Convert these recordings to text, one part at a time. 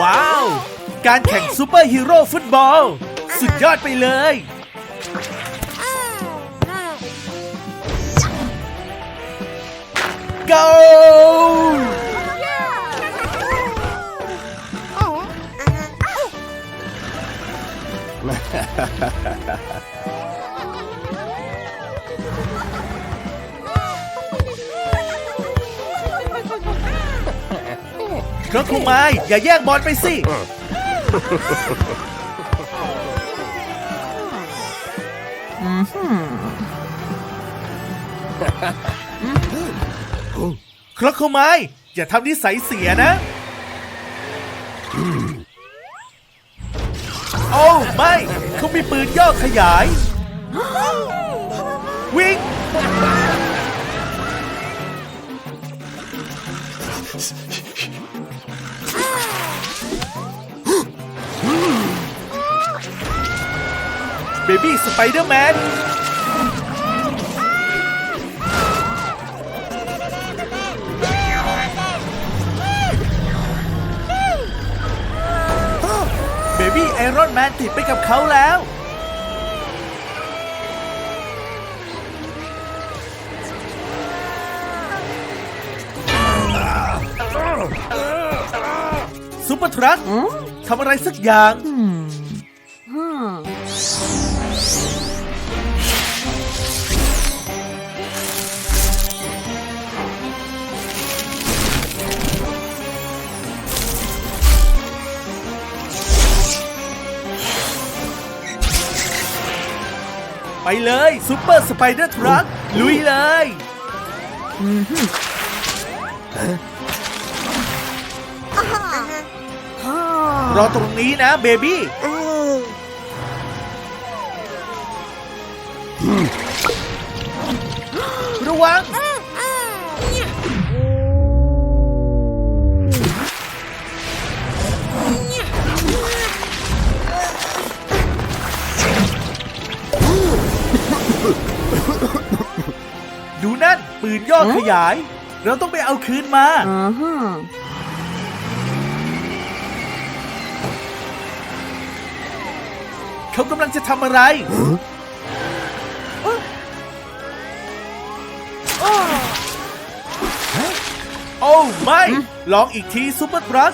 ว้าว การแข่งซูเปอร์ฮีโร่ฟุตบอล สุดยอดไปเลย go ครคุไมายอย่าแย่งบอลไปสิ ครคุไมายอย่าทำนิสัยเสียนะ โอ้ไม่ เขามีปืนย่อขยาย วิ่ง เบบี้สไปเดอร์แมนเบบี้ไอรอนแมนติดไปกับเขาแล้วซุปเปอร์ทรัคทำอะไรสักอย่าง ไปเลยซุปเปอร์สไปเดอร์ทรัคลุยเลยรอตรงนี้นะเบบี้ ปืนย่อขยาย เราต้องไปเอาคืนมาเขากำลังจะทำอะไรโอ้ไม่ ลองอีกทีซุปเปอร์ทรัค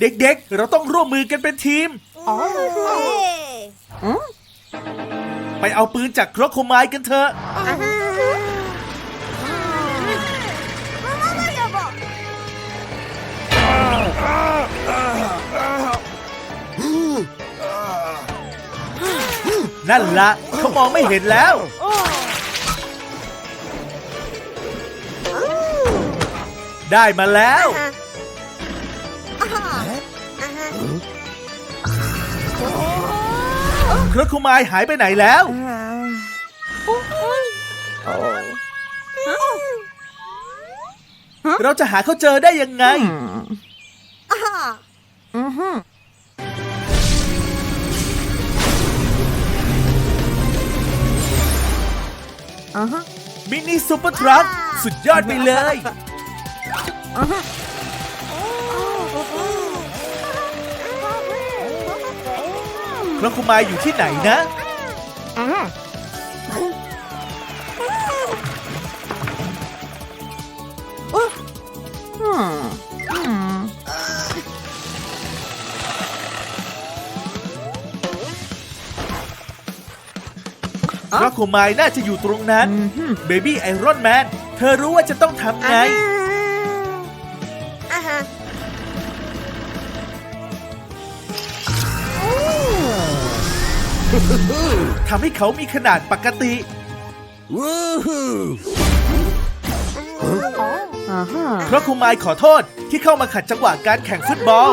เด็กๆ เราต้องร่วมมือกันเป็นทีมไปเอาปืนจากครกโคไมายกันเถอะ นั่นละเขามองไม่เห็นแล้ว ได้มาแล้ว ครกโคไมายหายไปไหนแล้ว เราจะหาเขาเจอได้ยังไง มินิซูเปอร์ทรัคสุดยอดไปเลยค รกโคไมายอยู่ที่ไหนนะครกโคไมายน่าจะอยู่ตรงนั้น เบบี้ไอรอนแมน เธอรู้ว่าจะต้องทำไง ทำให้เขามีขนาดปกติเพราะครูไมายขอโทษที่เข้ามาขัดจังหวะการแข่งฟุตบอล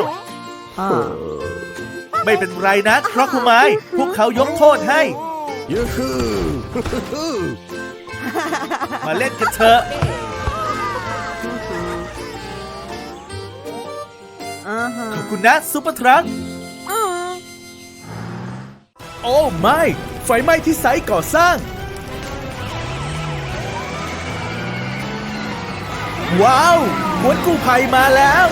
ไม่เป็นไรนะเพราะครูไมายพวกเขายกโทษให้มาเล่นกันเถอะขอบคุณนะซุปเปอร์ทรัค โอ้ไม่ ไฟไหม้ที่ไซต์ก่อสร้าง ว้าวกวนกู้ภัยมาแล้ว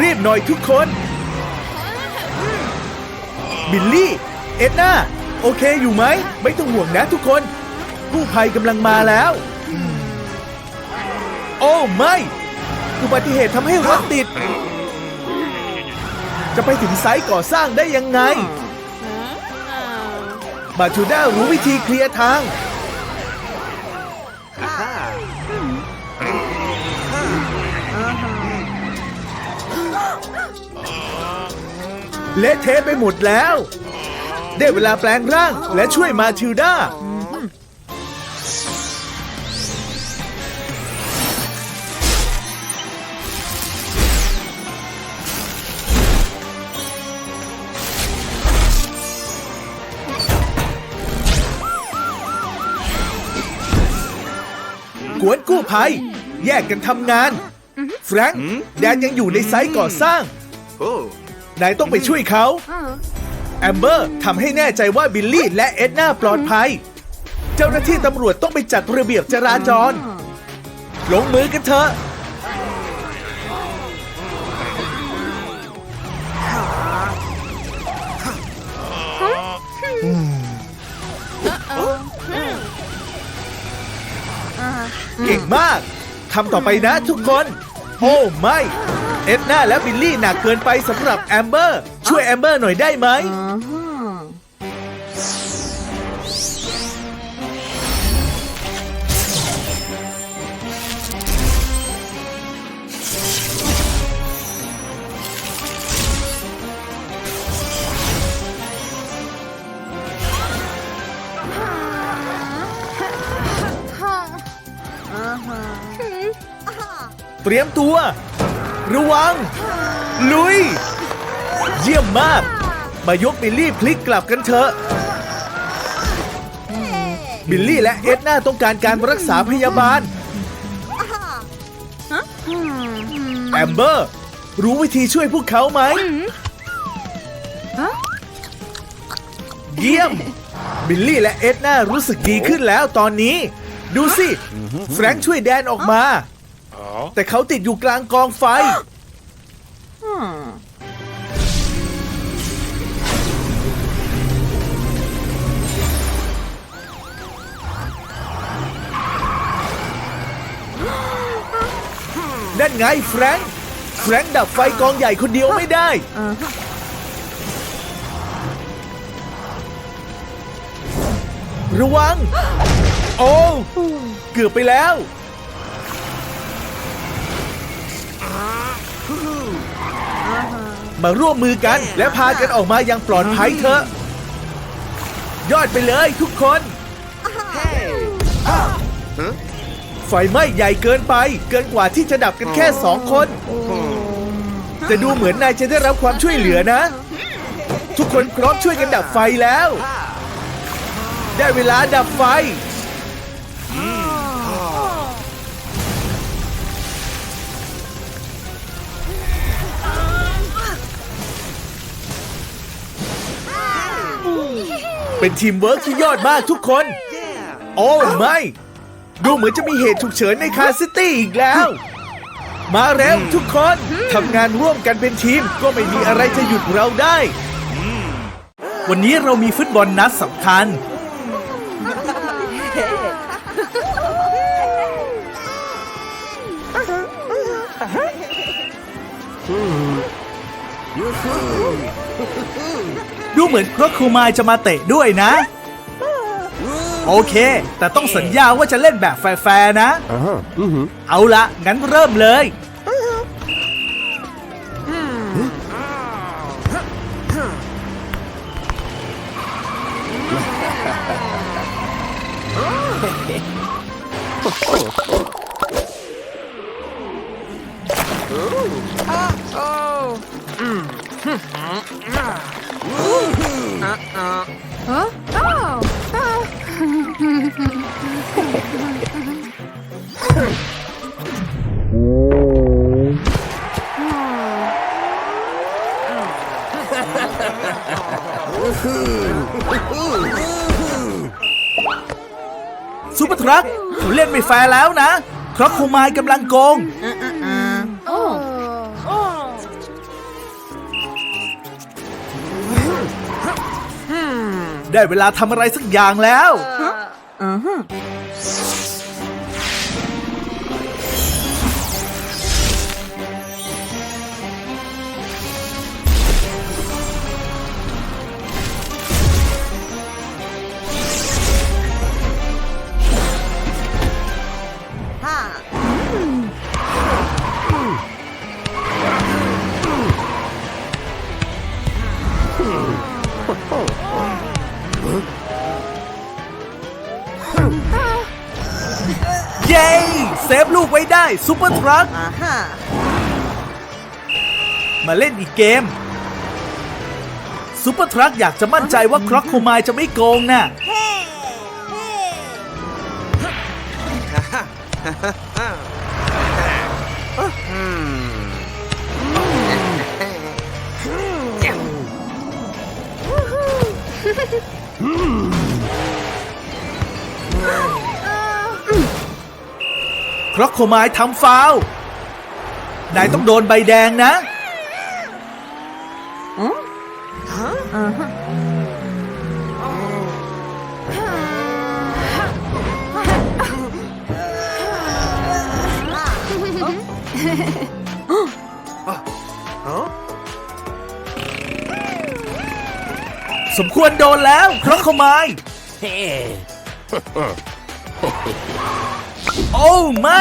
รีบหน่อยทุกคน บิลลี่ เอ็ดนาโอเคอยู่ไหม ไม่ต้องห่วงนะทุกคน กู้ภัยกำลังมาแล้ว โอ้ไม่ อุบัติเหตุทำให้รถติด จะไปถึงไซต์ก่อสร้างได้ยังไงบาชูด้ารู้วิธีเคลียร์ทาง เละเทะไปหมดแล้ว ได้เวลาแปลงร่างและช่วยมาทิวด้า วนกู้ภัย แยกกันทำงาน แฟรงค์แดนยังอยู่ในไซต์ก่อสร้าง Oh. นายต้องไปช่วยเขา แอมเบอร์ทำให้แน่ใจว่าบิลลี่และเอ็ดนาปลอดภัย เจ้าหน้าที่ตำรวจต้องไปจัดระเบียบจราจร ลงมือกันเถอะ เก่งมากทำต่อไปนะทุกคน โอ้ไม่ เอ็ดนาและบิลลี่หนักเกินไปสำหรับแอมเบอร์ ช่วยแอมเบอร์หน่อยได้ไหม เตรียมตัว ระวัง ลุย เยี่ยมมาก มายกบิลลี่พลิกกลับกันเถอะ บิลลี่และเอ็ดนาต้องการการรักษาพยาบาล แอมเบอร์ รู้วิธีช่วยพวกเขาไหม เยี่ยม บิลลี่และเอ็ดนารู้สึกดีขึ้นแล้วตอนนี้ ดูสิ แฟรงค์ช่วยแดนออกมา แต่เขาติดอยู่กลางกองไฟ นั่นไงแฟรงค์แฟรงค์ดับไฟกองใหญ่คนเดียวไม่ได้ ระวัง โอ้ เกือบไปแล้ว มาร่วมมือกัน และพากันออกมาอย่างปลอดภัยเถอะ ยอดไปเลยทุกคน ไฟไหม้ใหญ่เกินไป เกินกว่าที่จะดับกันแค่สองคนแต่ดูเหมือนนายจะได้รับความช่วยเหลือนะ ทุกคนพร้อมช่วยกันดับไฟแล้ว ได้เวลาดับไฟ เป็นทีมเวิร์กที่ยอดมากทุกคน โอ้ไม่ ดูเหมือนจะมีเหตุฉุกเฉินในคาซิตี้อีกแล้ว มาเร็วทุกคนทำงานร่วมกันเป็นทีมก็ไม่มีอะไรจะหยุดเราได้ วันนี้เรามีฟุตบอลนัดสำคัญ ดูเหมือนครอคูมายจะมาเตะด้วยนะ โอเค แต่ต้องสัญญาว่าจะเล่นแบบแฟร์ๆนะ เอาละงั้นเริ่มเลย ซูเปอร์ทรัคเขาเล่นไม่แฟร์แล้วนะเพราะคูมายกำลังโกง ได้เวลาทำอะไรสักอย่างแล้วเย้ ซูเปอร์ทรัคมาเล่นอีกเกมซูเปอร์ทรัคอยากจะมั่นใจว่าคร็อกโคมายจะไม่โกงน่ะ คร็อกโคมายทำฟาวล์นายต้องโดนใบแดงนะ สมควรโดนแล้วคร็อกโคมาย โอ้ไม่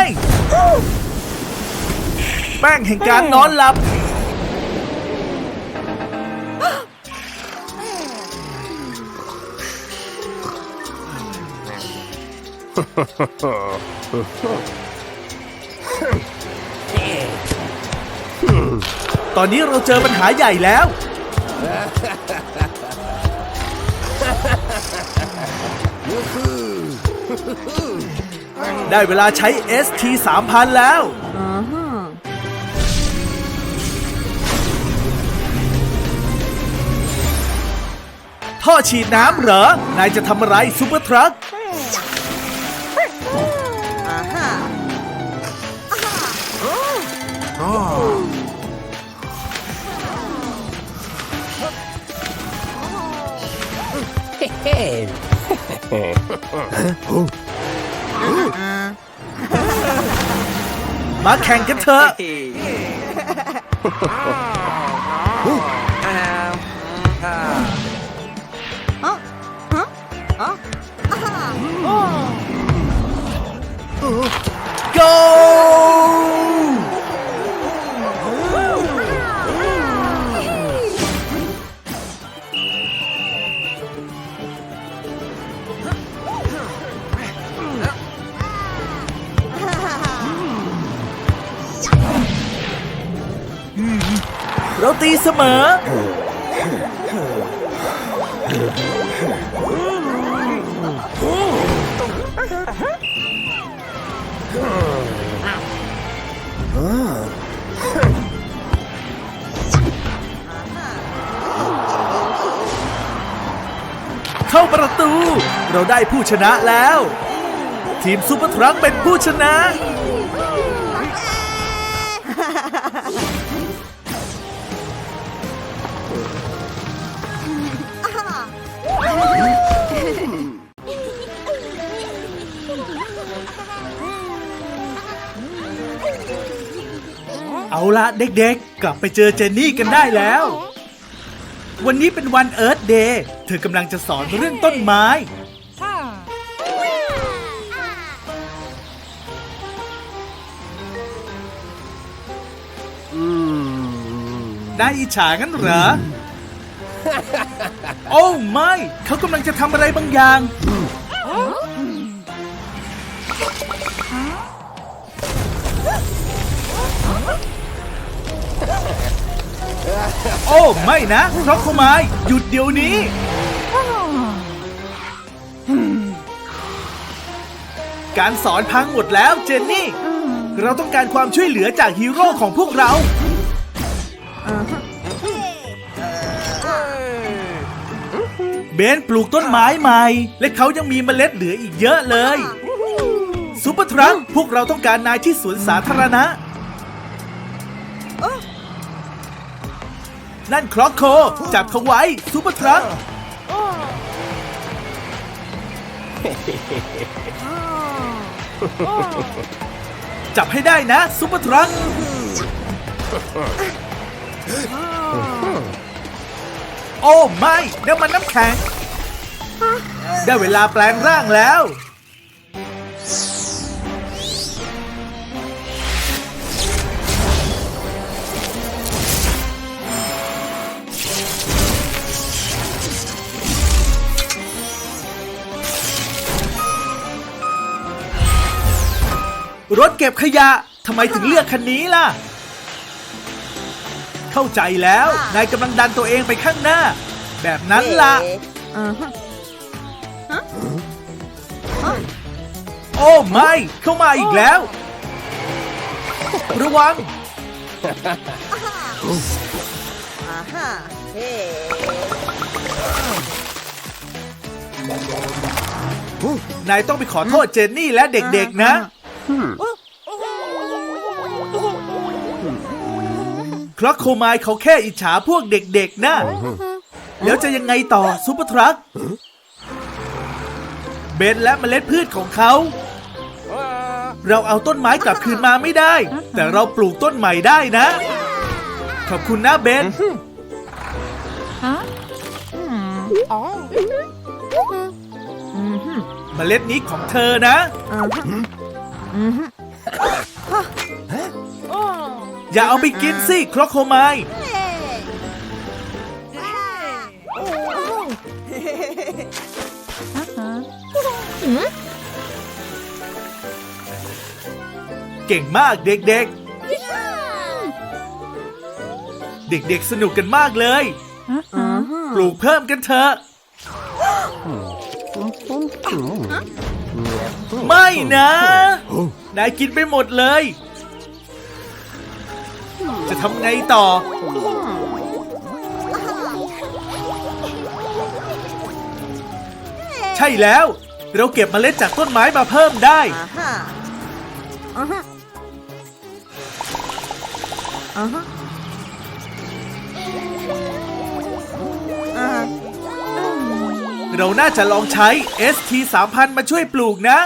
แป้งแห่งการนอนหลับ ตอนนี้เราเจอปัญหาใหญ่แล้ว ได้เวลาใช้ ST 3000 แล้วท่อฉีดน้ำเหรอ นายจะทำอะไรซูเปอร์ทรัค มาแข่งกันเถอะ Go! ตีเสมอ เข้าประตู เราได้ผู้ชนะแล้ว ทีมซูเปอร์ทรัคเป็นผู้ชนะ เอาละเด็กๆ กลับไปเจอเจนนี่กันได้แล้ว วันนี้เป็นวันเอิร์ธเดย์ เธอกำลังจะสอนเรื่องต้นไม้ ได้อิจฉางั้นเหรอ โอ้ไม่ เขากำลังจะทำอะไรบางอย่าง โอ้ไม่นะร็อกโคมายหยุดเดี๋ยวนี้ การสอนพังหมดแล้วเจนนี่ เราต้องการความช่วยเหลือจากฮีโร่ของพวกเรา เบนปลูกต้นไม้ใหม่ และเขายังมีเมล็ดเหลืออีกเยอะเลยซูเปอร์ทรัคพวกเราต้องการนายที่สวนสาธารณะ นั่นครอกโค จับเขาไว้ซูเปอร์ทรัคจับให้ได้นะซูเปอร์ทรัคโอ้ไม่น้ำมันน้ำแข็ง ได้เวลาแปลงร่างแล้ว รถเก็บขยะทำไมถึงเลือกคันนี้ล่ะ เข้าใจแล้ว นายกำลังดันตัวเองไปข้างหน้า แบบนั้นล่ะโอ้ไม่เข้ามาอีกแล้ว ระวัง Aha. Hey. นายต้องไปขอโทษเจนนี่และเด็กๆนะ ครอกโคไมายเขาแค่อิจฉาพวกเด็กๆ นะ แล้วจะยังไงต่อซูเปอร์ทรัคเบนและเมล็ดพืชของเขา เราเอาต้นไม้กลับคืนมาไม่ได้ แต่เราปลูกต้นใหม่ได้นะ ขอบคุณนะเบนเมล็ดนี้ของเธอนะ อย่าเอาไปกินสิครอกโคไมายเก่งมากเด็กๆ เด็กๆสนุกกันมากเลย ปลูกเพิ่มกันเถอะ ไม่นะ นายกินไปหมดเลย จะทำไงต่อ ใช่แล้ว เราเก็บเมล็ดจากต้นไม้มาเพิ่มได้ เราน่าจะลองใช้ ST 3000 มาช่วยปลูกนะ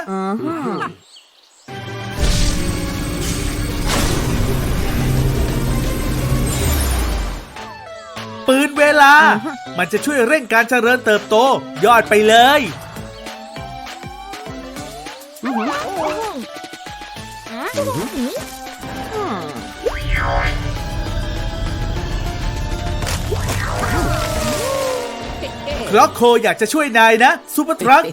ปืนเวลา มันจะช่วยเร่งการเจริญเติบโต ยอดไปเลย คล็อกโคอยากจะช่วยนายนะ ซูเปอร์ทรัค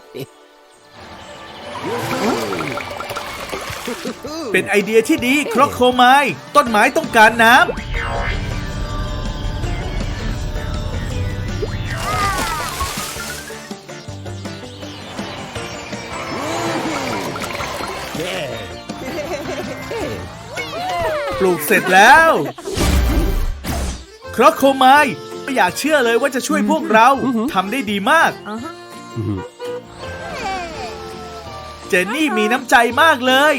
เป็นไอเดียที่ดีครอกโคไม้ต้นไม้ต้องการน้ำ ปลูกเสร็จแล้วครอกโคไม้ไม่อยากเชื่อเลยว่าจะช่วยพวกเราทำได้ดีมาก Uh-huh. เจนนี่มีน้ำใจมากเลย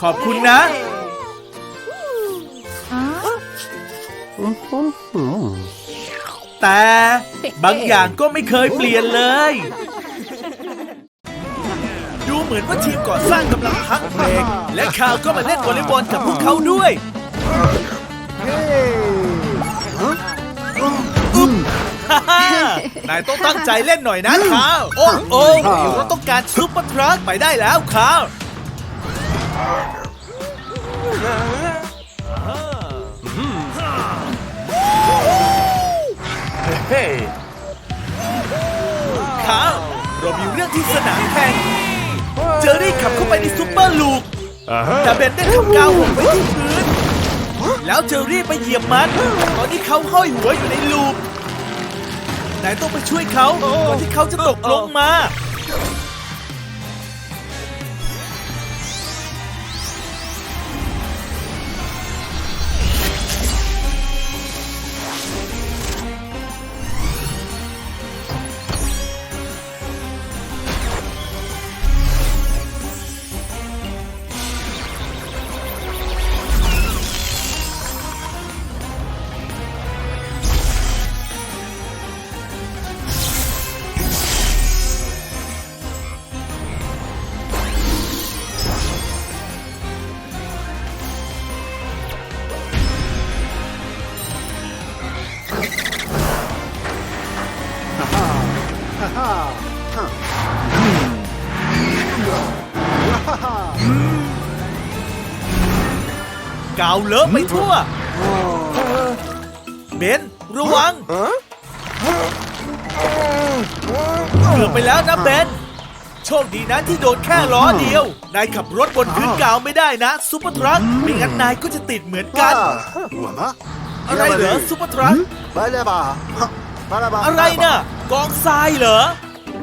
ขอบคุณนะ แต่บางอย่างก็ไม่เคยเปลี่ยนเลยดู เหมือนว่าทีมก่อสร้างกำลังพักเบรกและข่าวก็มาเล่นวอลเลย์บอลกับพวกเขาด้วยอุ๊บฮ่าฮ่านายต้องตั้งใจเล่นหน่อยนะข่าว โอ้โอ้เราต้องการซุปเปอร์ทรัคไปได้แล้วข่าวข่าวเรามีเรื่องที่สนามแข่งเจอรี่ ขับเข้าไปในซุปเปอร์ลูกแต่เบนได้ทำกาวหกไปที่พื้น แล้วเจอรี่ไปเหยียบมันตอนนี้เขาห้อยหัวอยู่ในลูปนายต้องไปช่วยเขาก่อนที่เขาจะตกลงมาาวเลอะไปทั่ว เบนระวังเกือบไปแล้วนะเบนโชคดีนะที่โดนแค่ล้อเดียว นายขับรถบนพื้นกาวไม่ได้นะซุปเปอร์ทรัคไม่งั้นนายก็จะติดเหมือนกัน อะไรเหรอซุปเปอร์ทรัคมาเลยบ้ามาเลยบ้าอะไรน่ะ กองทรายเหรอ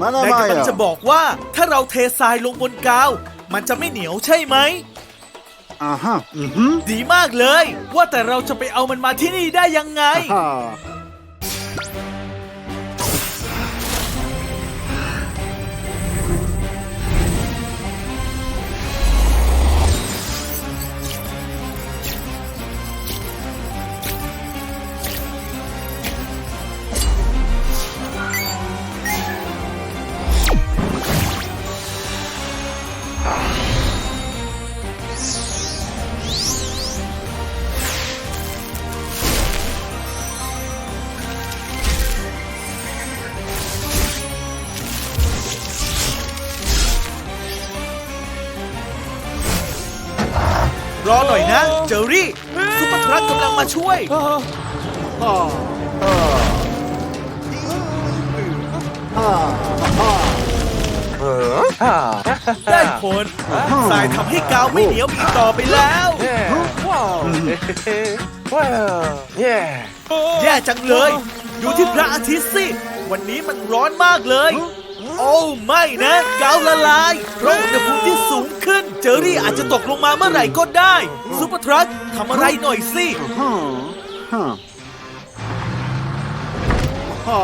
มาเลยนายบ้ากำลังจะบอกว่าถ้าเราเททรายลงบนกาว มันจะไม่เหนียวใช่ไหม อ่าฮะอือฮึดีมากเลย ว่าแต่เราจะไปเอามันมาที่นี่ได้ยังไง ฮ่า รอหน่อยนะ เจอรี่ซุปเปอร์ทรัคกำลังมาช่วยฮ่าฮ่าฮ่าฮ่าได้ผลทรายทำให้กาวไม่เหนียวอีกต่อไปแล้ว แย่จังเลย ดูที่พระอาทิตย์สิ วันนี้มันร้อนมากเลย โอ้ไม่นะกาวละลายเพราะอุณหภูมิที่สูงขึ้น เจอรี่อาจจะตกลงมาเมื่อไหร่ก็ได้ซุปเปอร์ทรัคทำอะไรหน่อยสิฮ่าฮ่าฮ่า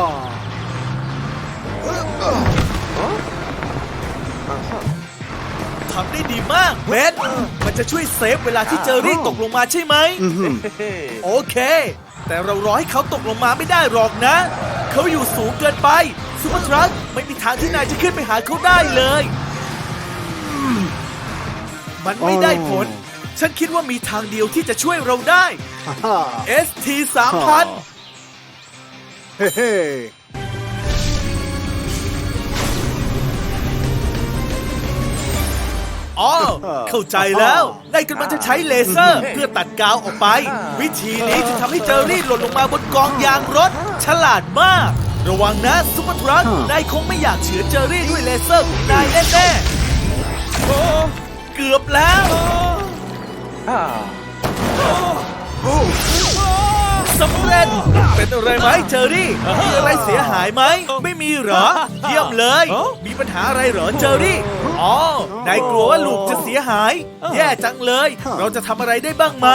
ทำได้ดีมากเบนมันจะช่วยเซฟเวลาที่เจอรี่ตกลงมาใช่ไหมอือฮึโอเค แต่เรารอให้เขาตกลงมาไม่ได้หรอกนะ เขาอยู่สูงเกินไป ซูเปอร์ทรัคไม่มีทางที่นายจะขึ้นไปหาเขาได้เลยอืมมันไม่ได้ผล ฉันคิดว่ามีทางเดียวที่จะช่วยเราได้ฮ่า ST 3000เฮ้เฮ้อ๋อ เข้าใจแล้วนายกำลังจะใช้เลเซอร์ เพื่อตัดกาวออกไป วิธีนี้จะทำให้เจอรี่หล่นลงมาบนกองยางรถ ฉลาดมาก ระวังนะซุปเปอร์ทรัค นายคงไม่อยากเฉือนเจอรี่ด้วยเลเซอร์ของนายแน่ๆโอ้เกือบแล้วสำเร็จ เป็นอะไรไหมเจอรี่ มีอะไรเสียหายไหม ไม่มีเหรอ เยี่ยมเลย มีปัญหาอะไรเหรอเจอรี่ อ๋อ นายกลัวว่าลูกจะเสียหาย แย่จังเลย เราจะทำอะไรได้บ้างไหม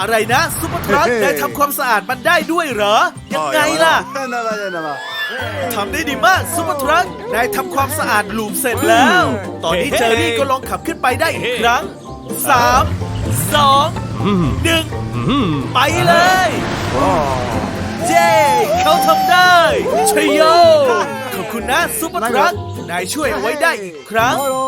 อะไรนะซุปเปอร์ทรัคนายทำความสะอาดมันได้ด้วยเหรอ ยังไงล่ะนั่นอะไรนั่นอะไรทำได้ดีมากซุปเปอร์ทรัคนายทำความสะอาดหลุมเสร็จแล้ว ตอนนี้เจอรี่ก็ลองขับขึ้นไปได้อีกครั้ง 3 2 1 ไปเลย เจ้เขาทำได้ชัยโย ขอบคุณนะซุปเปอร์ทรัคนายช่วยเอาไว้ได้อีกครั้งฮัลโหล